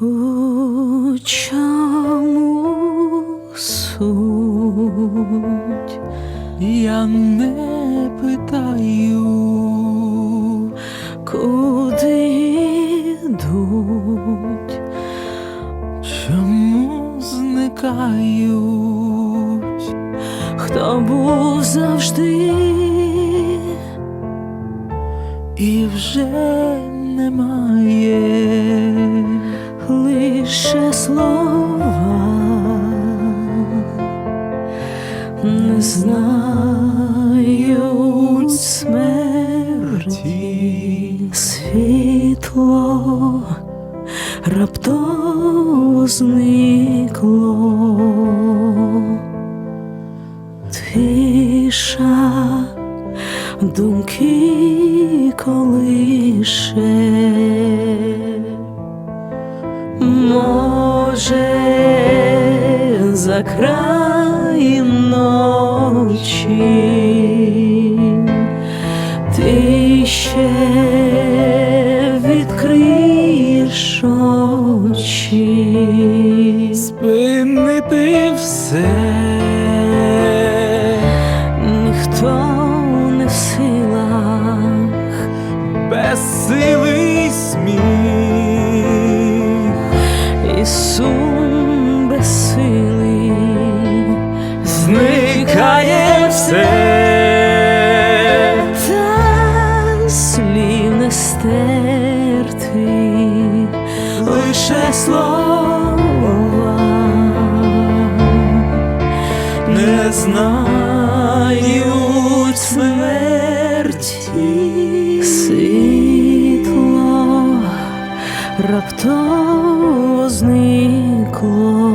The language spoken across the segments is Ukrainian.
У? Я не питаю, Куди йдуть? чому зникають, Хто завжди? і вже немає. лише слова не знають смерті світло раптово зникло тиша думки колише. Може за край ночі ти ще відкриєш очі, Спинити все, ніхто І сум безсилий. Зникає все, стерти, лише слова. Не знають смерті світло зникло.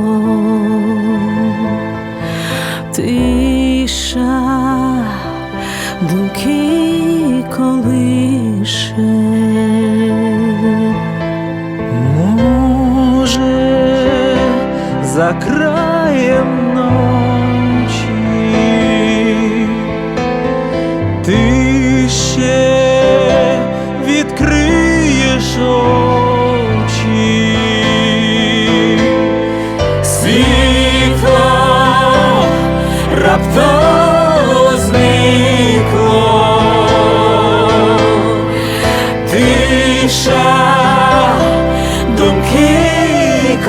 Тиша думки колише. Може, за краєм ночі ти ще відкриєш очі,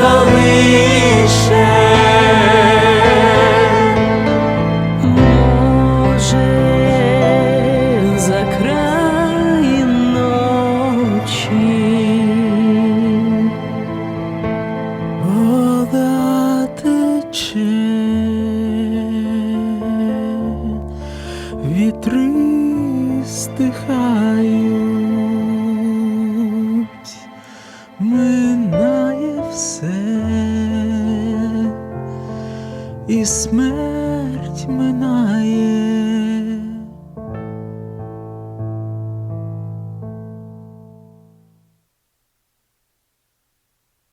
колише. і смерть минає.